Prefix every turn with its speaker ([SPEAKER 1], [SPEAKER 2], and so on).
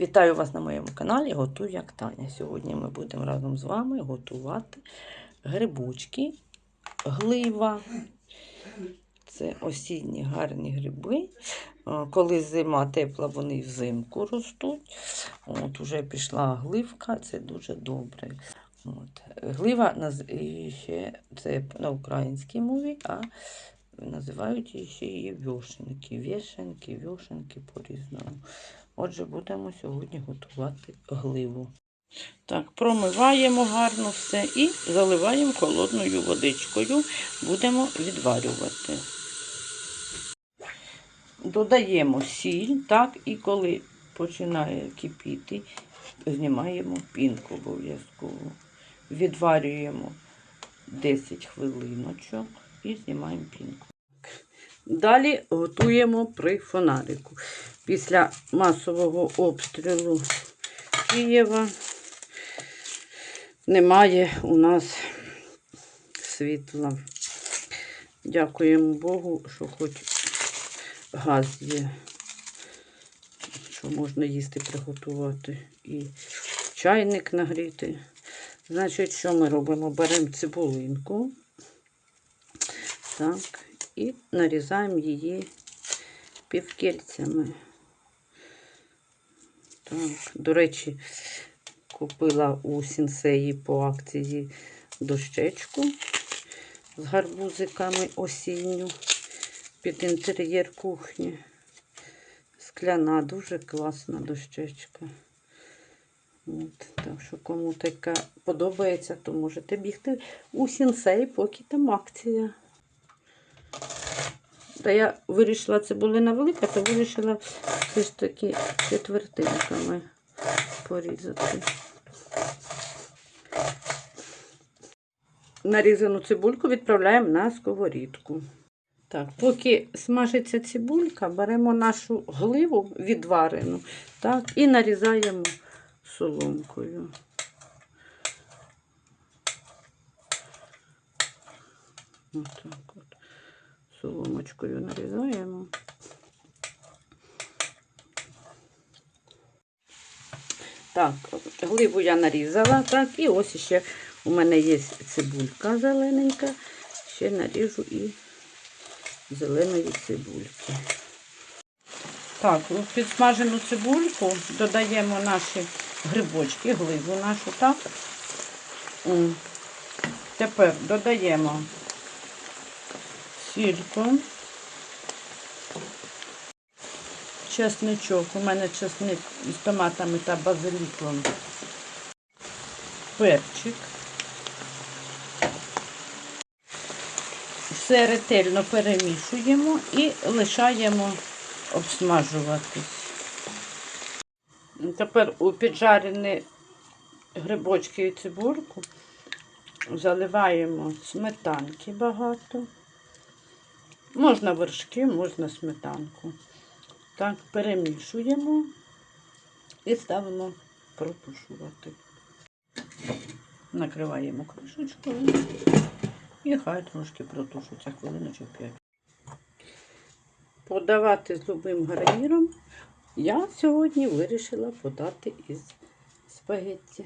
[SPEAKER 1] Вітаю вас на моєму каналі Готуй як Таня. Сьогодні ми будемо разом з вами готувати грибочки, глива. Це осінні гарні гриби. Е, Коли зима тепла, вони взимку ростуть. От уже пішла гливка, це дуже добре. От. Глива ще це на українській мові, а називають її ще її вьошенки. Вішенки, вьошенки по-різному. Отже, будемо сьогодні готувати гливу. Так, промиваємо гарно все і заливаємо холодною водичкою. Будемо відварювати. Додаємо сіль, так, і коли починає кипіти, знімаємо пінку обов'язково. Відварюємо 10 хвилиночок і знімаємо пінку. Далі готуємо при фонарику. Після масового обстрілу Києва немає у нас світла. Дякуємо Богу, що хоч газ є, що можна їсти приготувати і чайник нагріти. Значить, що ми робимо? Беремо цибулинку. Так, і нарізаємо її півкільцями. Так, до речі, купила у сінсеї по акції дощечку з гарбузиками осінню під інтер'єр кухні. Скляна, дуже класна дощечка. От, так що кому така подобається, то можете бігти у сінсей, поки там акція. Та я вирішила цибулина велика, то вирішила все ж таки четвертинками порізати. Нарізану цибульку відправляємо на сковорідку. Так, поки смажиться цибулька, беремо нашу гливу відварену так, і нарізаємо соломкою. Отак от. Соломочкою нарізаємо. Так, гливу я нарізала, так, і ось ще у мене є цибулька зелененька. Ще наріжу і зеленої цибульки. Так, у підсмажену цибульку додаємо наші грибочки, гливу нашу, так. Тепер додаємо сільку, чесничок. У мене чесник з томатами та базиліком. Перчик. Все ретельно перемішуємо і лишаємо обсмажуватись. Тепер у піджарені грибочки і цибульку заливаємо сметанки багато. Можна вершки, можна сметанку. Так, перемішуємо і ставимо протушувати. Накриваємо кришечкою і хай трошки протушуться хвилиночок 5. Подавати з любим гарніром я сьогодні вирішила подати із спагетті.